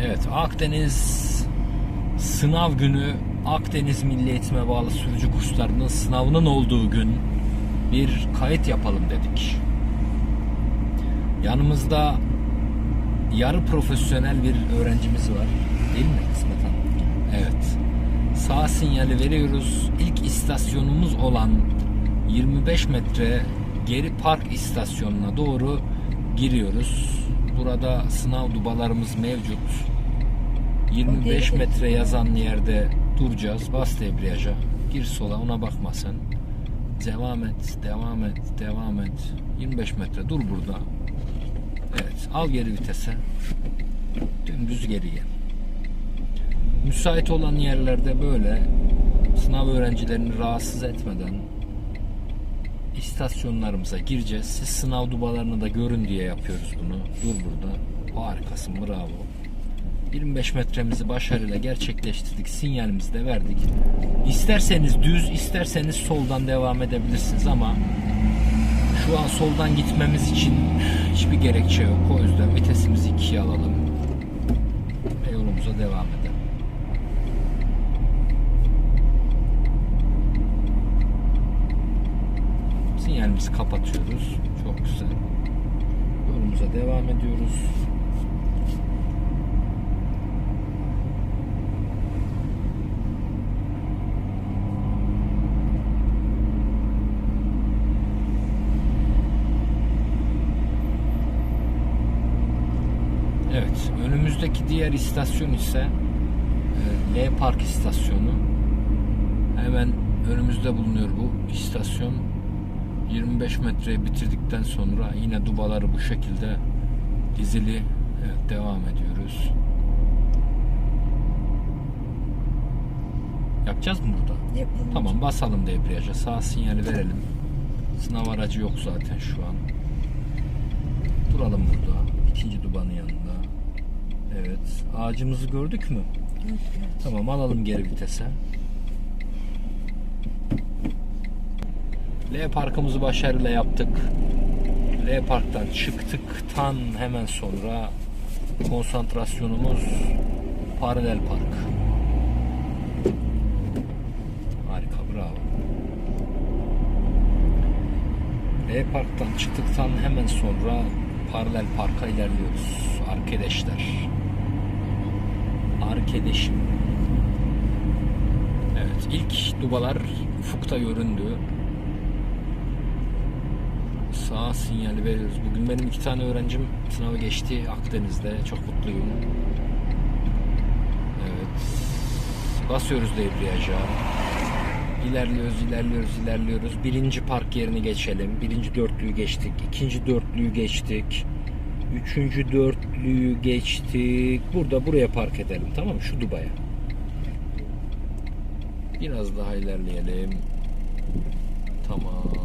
Evet Akdeniz sınav günü Akdeniz Milli Eğitim'e bağlı sürücü kurslarının sınavının olduğu gün bir kayıt yapalım dedik. Yanımızda yarı profesyonel bir öğrencimiz var. Değil mi İsmet Hanım? Evet. Sağ sinyali veriyoruz. İlk istasyonumuz olan 25 metre geri park istasyonuna doğru giriyoruz. Burada sınav dubalarımız mevcut. 25 Okey. metre yazan yerde duracağız. Bas debriyaja. Gir sola ona bakma sen. Devam et, devam et, devam et. 25 metre dur burada. Evet, al geri vitese. Dümdüz geriye. Müsait olan yerlerde böyle sınav öğrencilerini rahatsız etmeden istasyonlarımıza gireceğiz. Siz sınav dubalarını da görün diye yapıyoruz bunu. Dur burada. Harikasın, bravo. 25 metremizi başarıyla gerçekleştirdik. Sinyalimizi de verdik. İsterseniz düz, isterseniz soldan devam edebilirsiniz ama şu an soldan gitmemiz için hiçbir gerekçe yok. O yüzden vitesimizi ikiye alalım. Ve yolumuza devam edelim. Sinyalimizi kapatıyoruz. Çok güzel. Yolumuza devam ediyoruz. Evet, önümüzdeki diğer istasyon ise e, L Park istasyonu. Hemen önümüzde bulunuyor bu istasyon. 25 metreyi bitirdikten sonra yine dubaları bu şekilde dizili evet, devam ediyoruz. Yapacağız mı burada? Yapalım. Tamam basalım debriyaja. Sağ sinyali verelim. Sınav aracı yok zaten şu an. Duralım burada. İkinci dubanın yanında. Evet. Ağacımızı gördük mü? Tamam alalım geri vitese. L parkımızı başarıyla yaptık. L parktan çıktıktan hemen sonra konsantrasyonumuz paralel park. Harika bravo. L parktan çıktıktan hemen sonra paralel parka ilerliyoruz arkadaşlar. Arkadaşım. Evet ilk dubalar ufukta göründü. Sağ sinyali veriyoruz. Bugün benim iki tane öğrencim sınavı geçti Akdeniz'de. Çok mutluyum. Evet. Basıyoruz debriyaja. İlerliyoruz, ilerliyoruz, ilerliyoruz. Birinci park yerini geçelim. Birinci dörtlüyü geçtik. ikinci dörtlüyü geçtik. Üçüncü dörtlüyü geçtik. Burada buraya park edelim. Tamam mı? Şu Dubai'ye. Biraz daha ilerleyelim. Tamam.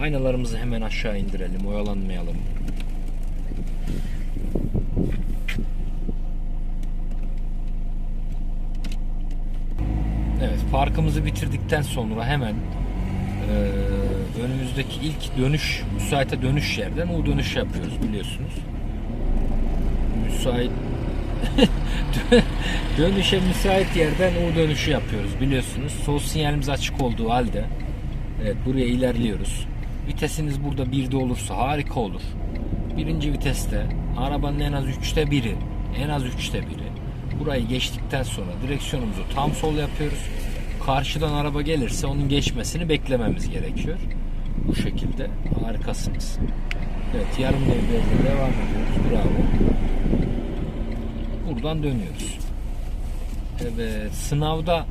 Aynalarımızı hemen aşağı indirelim. Oyalanmayalım. Evet, parkımızı bitirdikten sonra hemen eee, önümüzdeki ilk dönüş, müsaite dönüş yerden U dönüş yapıyoruz biliyorsunuz. Müsait dönüşe müsait yerden U dönüşü yapıyoruz biliyorsunuz. Sol sinyalimiz açık olduğu halde evet buraya ilerliyoruz. Vitesiniz burada birde olursa harika olur. Birinci viteste arabanın en az üçte biri, en az üçte biri. Burayı geçtikten sonra direksiyonumuzu tam sol yapıyoruz. Karşıdan araba gelirse onun geçmesini beklememiz gerekiyor. Bu şekilde harikasınız. Evet yarım devrede devam ediyoruz. Bravo. Buradan dönüyoruz. Evet sınavda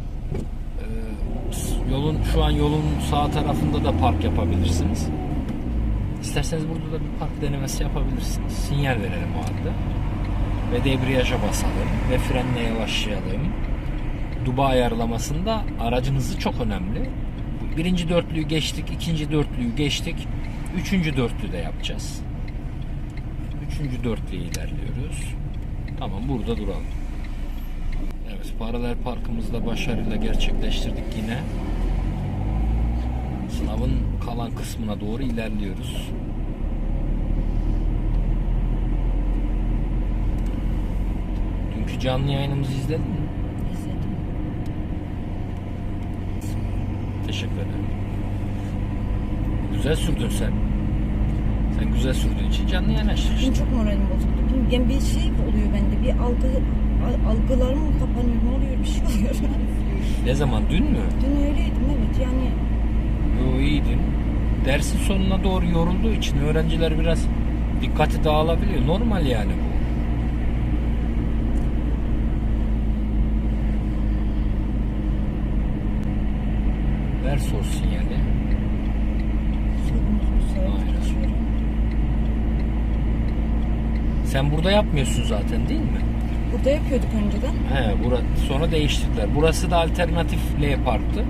yolun şu an yolun sağ tarafında da park yapabilirsiniz. İsterseniz burada da bir park denemesi yapabilirsiniz. Sinyal verelim o halde. Ve debriyaja basalım ve frenle yavaşlayalım. Duba ayarlamasında aracınızı çok önemli. Birinci dörtlüyü geçtik, ikinci dörtlüyü geçtik. Üçüncü dörtlü de yapacağız. Üçüncü dörtlüye ilerliyoruz. Tamam burada duralım. Evet paralel parkımızı da başarıyla gerçekleştirdik yine. Sınavın kalan kısmına doğru ilerliyoruz. Dünkü canlı yayınımızı izledin mi? İzledim. Teşekkür ederim. Güzel sürdün sen. Sen güzel sürdüğün için canlı yayın açtın işte. Benim çok moralim bozuldu. Yani bir şey oluyor bende. Bir algı, al- algılarım kapanıyor? Ne oluyor? Bir şey oluyor. Ne zaman? Dün mü? Dün öyleydim evet. Yani. Dersin sonuna doğru yorulduğu için öğrenciler biraz dikkati dağılabiliyor. Normal yani bu. Sefer Aynen. geçiyorum. Sen burada yapmıyorsun zaten değil mi? Burada yapıyorduk önceden. He, bura, sonra değiştirdiler. Burası da alternatif L parktı.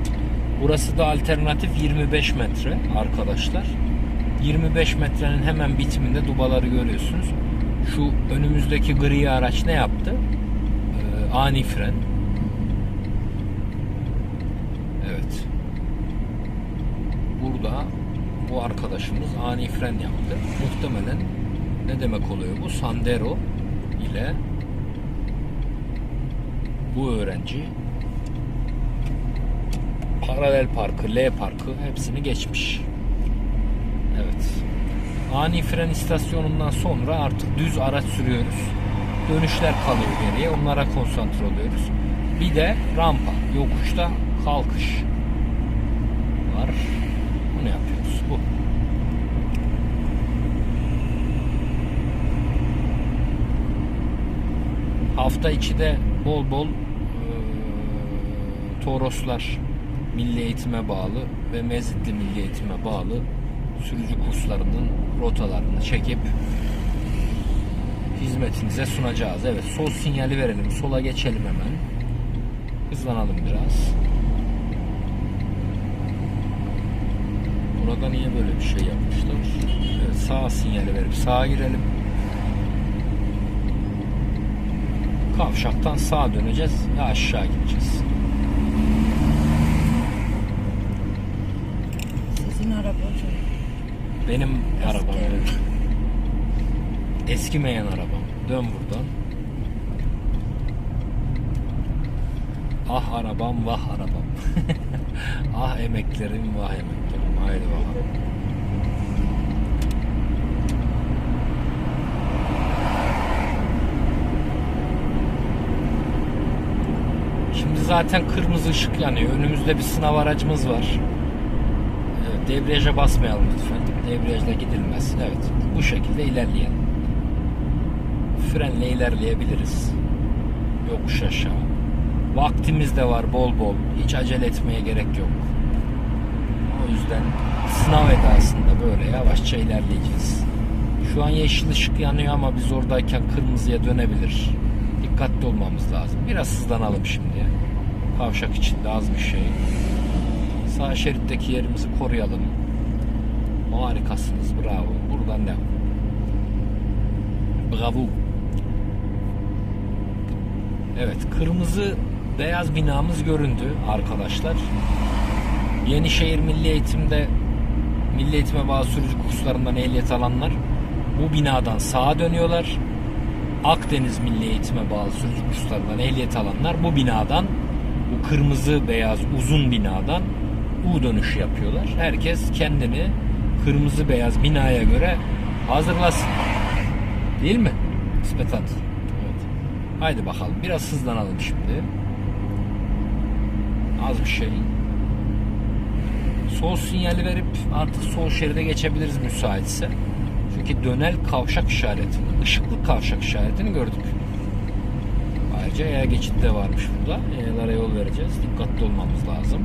Burası da alternatif 25 metre arkadaşlar. 25 metrenin hemen bitiminde dubaları görüyorsunuz. Şu önümüzdeki gri araç ne yaptı? Ee, ani fren. Evet. Burada bu arkadaşımız ani fren yaptı. Muhtemelen ne demek oluyor bu? Sandero ile bu öğrenci paralel parkı, L parkı hepsini geçmiş. Evet. Ani fren istasyonundan sonra artık düz araç sürüyoruz. Dönüşler kalıyor geriye. Onlara konsantre oluyoruz. Bir de rampa, yokuşta kalkış var. Bunu yapıyoruz. Bu. Hafta içi de bol bol e, Toroslar Milli Eğitime bağlı ve Mezitli Milli Eğitime bağlı sürücü kurslarının rotalarını çekip hizmetinize sunacağız. Evet sol sinyali verelim. Sola geçelim hemen. Hızlanalım biraz. Burada niye böyle bir şey yapmışlar? Evet, sağ sinyali verip sağa girelim. Kavşaktan sağa döneceğiz ve aşağı gideceğiz. Benim arabam. Eskimeyen arabam. Dön buradan. Ah arabam vah arabam. ah emeklerim vah emeklerim. Haydi bakalım. Şimdi zaten kırmızı ışık yanıyor. Önümüzde bir sınav aracımız var. Evet, debriyaja basmayalım lütfen. Debriyajla gidilmez. Evet. Bu şekilde ilerleyelim. Frenle ilerleyebiliriz. Yokuş aşağı. Vaktimiz de var bol bol. Hiç acele etmeye gerek yok. O yüzden sınav edasında böyle yavaşça ilerleyeceğiz. Şu an yeşil ışık yanıyor ama biz oradayken kırmızıya dönebilir. Dikkatli olmamız lazım. Biraz hızlanalım şimdi. Kavşak içinde az bir şey. Sağ şeritteki yerimizi koruyalım. Harikasınız. Bravo. Buradan devam. Bravo. Evet. Kırmızı beyaz binamız göründü arkadaşlar. Yenişehir Milli Eğitim'de Milli Eğitime bağlı sürücü kurslarından ehliyet alanlar bu binadan sağa dönüyorlar. Akdeniz Milli Eğitime bağlı sürücü kurslarından ehliyet alanlar bu binadan bu kırmızı beyaz uzun binadan U dönüşü yapıyorlar. Herkes kendini kırmızı beyaz binaya göre hazırlasın. Değil mi? İsmet At. Evet. Haydi bakalım. Biraz hızlanalım şimdi. Az bir şey. Sol sinyali verip artık sol şeride geçebiliriz müsaitse. Çünkü dönel kavşak işaretini, ışıklı kavşak işaretini gördük. Ayrıca yaya geçidi de varmış burada. Yayalara yol vereceğiz. Dikkatli olmamız lazım.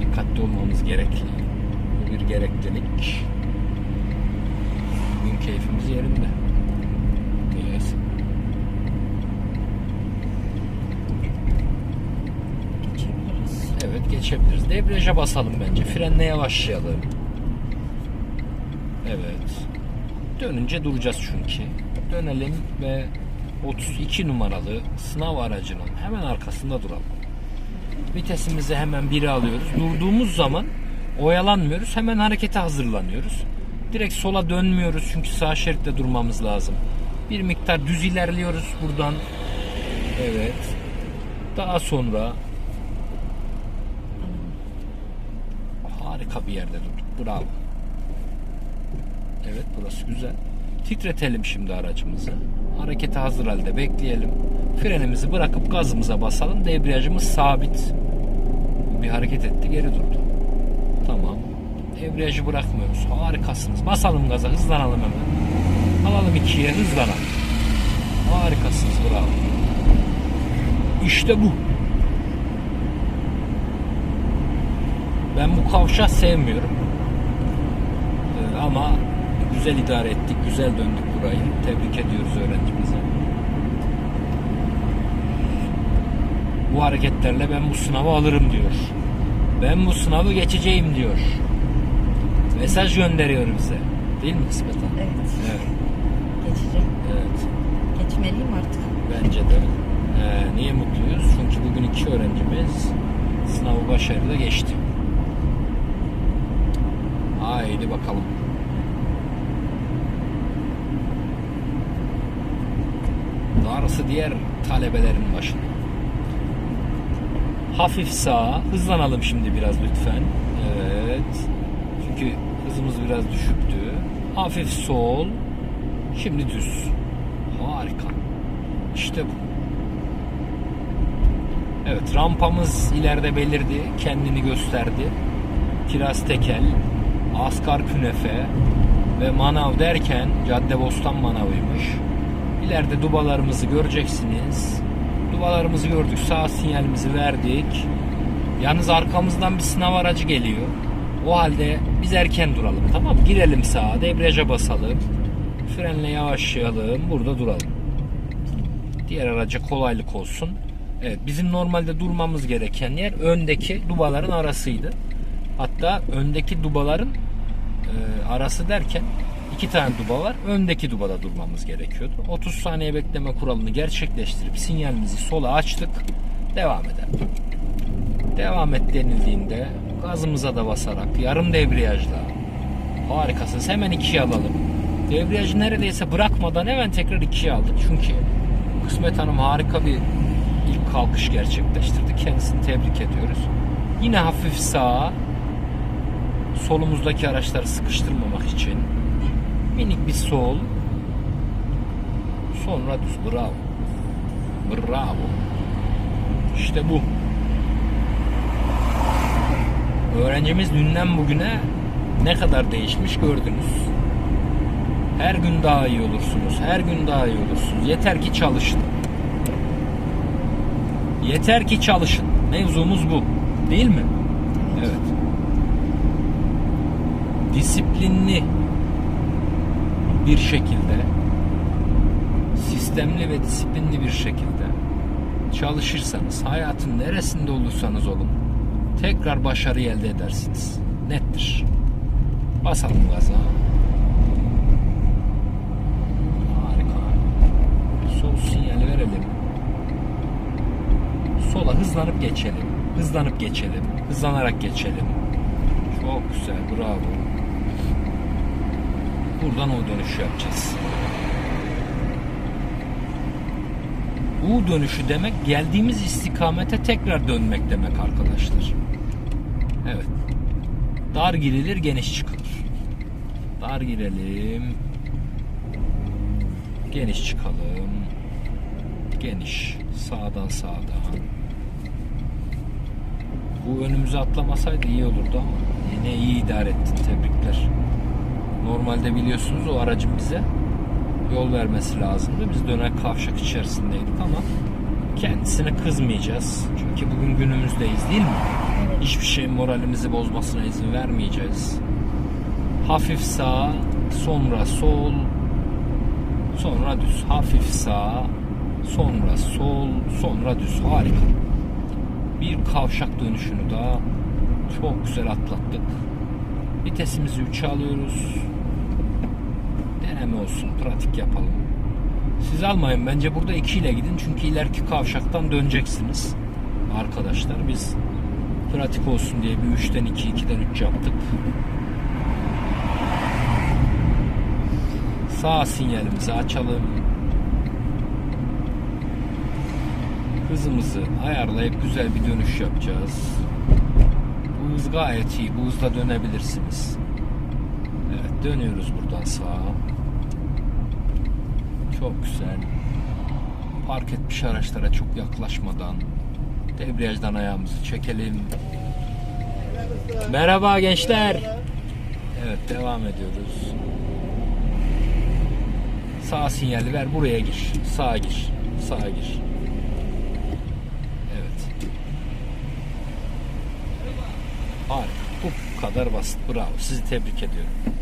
Dikkatli olmamız gerekli. Bir gereklilik. Bugün keyfimiz yerinde. Geçebiliriz. Evet geçebiliriz. Debriyaja basalım bence. Frenle yavaşlayalım. Evet. Dönünce duracağız çünkü. Dönelim ve 32 numaralı sınav aracının hemen arkasında duralım. Vitesimizi hemen biri alıyoruz. Durduğumuz zaman oyalanmıyoruz. Hemen harekete hazırlanıyoruz. Direkt sola dönmüyoruz çünkü sağ şeritte durmamız lazım. Bir miktar düz ilerliyoruz buradan. Evet. Daha sonra harika bir yerde durduk. Bravo. Evet burası güzel. Titretelim şimdi aracımızı. Harekete hazır halde bekleyelim. Frenimizi bırakıp gazımıza basalım. Debriyajımız sabit. Bir hareket etti geri durdu. Tamam. Debriyajı bırakmıyoruz. Harikasınız. Basalım gaza hızlanalım hemen. Alalım ikiye hızlanalım. Harikasınız bravo. İşte bu. Ben bu kavşağı sevmiyorum. Ee, ama güzel idare ettik, güzel döndük burayı. Tebrik ediyoruz öğrencimize. Bu hareketlerle ben bu sınavı alırım diyor. Ben bu sınavı geçeceğim diyor. Mesaj gönderiyor bize. Değil mi kısmet Hanım? Evet. Evet. Geçeceğim. evet. Geçmeliyim artık. Bence de. Ee, niye mutluyuz? Çünkü bugün iki öğrencimiz sınavı başarıyla geçti. Haydi bakalım. Darısı diğer talebelerin başına. Hafif sağa. Hızlanalım şimdi biraz lütfen. Evet. Çünkü hızımız biraz düşüktü. Hafif sol. Şimdi düz. Harika. İşte bu. Evet rampamız ileride belirdi. Kendini gösterdi. Kiraz tekel, Asgar künefe ve manav derken Caddebostan manavıymış. İleride dubalarımızı göreceksiniz. Dubalarımızı gördük. Sağ sinyalimizi verdik. Yalnız arkamızdan bir sınav aracı geliyor. O halde biz erken duralım tamam? Girelim sağa, debriyaja basalım. Frenle yavaşlayalım. Burada duralım. Diğer araca kolaylık olsun. Evet bizim normalde durmamız gereken yer öndeki dubaların arasıydı. Hatta öndeki dubaların e, arası derken iki tane duba var. Öndeki dubada durmamız gerekiyordu. 30 saniye bekleme kuralını gerçekleştirip sinyalimizi sola açtık. Devam edelim. Devam et denildiğinde gazımıza da basarak yarım debriyajla harikasınız. Hemen ikiye alalım. Debriyajı neredeyse bırakmadan hemen tekrar ikiye aldık. Çünkü Kısmet Hanım harika bir ilk kalkış gerçekleştirdi. Kendisini tebrik ediyoruz. Yine hafif sağa solumuzdaki araçları sıkıştırmamak için minik bir sol. Sonra düz bravo. Bravo. İşte bu. Öğrencimiz dünden bugüne ne kadar değişmiş gördünüz. Her gün daha iyi olursunuz her gün daha iyi olursunuz. Yeter ki çalışın. Yeter ki çalışın. Mevzumuz bu. Değil mi? Evet. Disiplinli bir şekilde sistemli ve disiplinli bir şekilde çalışırsanız hayatın neresinde olursanız olun tekrar başarı elde edersiniz. Nettir. Basalım gaza. Harika. Sol sinyali verelim. Sola hızlanıp geçelim. Hızlanıp geçelim. Hızlanarak geçelim. Çok güzel. Bravo. Buradan o dönüşü yapacağız. U dönüşü demek geldiğimiz istikamete tekrar dönmek demek arkadaşlar. Evet. Dar girilir, geniş çıkılır. Dar girelim. Geniş çıkalım. Geniş. Sağdan sağdan. Bu önümüze atlamasaydı iyi olurdu ama yine iyi idare ettin. Tebrikler. Normalde biliyorsunuz o aracın bize yol vermesi lazımdı. Biz döner kavşak içerisindeydik ama kendisine kızmayacağız. Çünkü bugün günümüzdeyiz değil mi? Hiçbir şeyin moralimizi bozmasına izin vermeyeceğiz. Hafif sağ, sonra sol, sonra düz. Hafif sağ, sonra sol, sonra düz. Harika. Bir kavşak dönüşünü daha çok güzel atlattık. Vitesimizi 3'e alıyoruz. Deneme olsun, pratik yapalım. Siz almayın bence burada 2 ile gidin çünkü ileriki kavşaktan döneceksiniz. Arkadaşlar biz pratik olsun diye bir 3'ten 2, 2'den 3 yaptık. Sağ sinyalimizi açalım. Hızımızı ayarlayıp güzel bir dönüş yapacağız. Bu hız gayet iyi. Bu hızla dönebilirsiniz. Evet dönüyoruz buradan sağa. Çok güzel. Park etmiş araçlara çok yaklaşmadan debriyajdan ayağımızı çekelim. Merhaba gençler. Evet devam ediyoruz. Sağ sinyali ver buraya gir. Sağa gir. Sağa gir. Evet. Harika. Bu kadar basit. Bravo. Sizi tebrik ediyorum.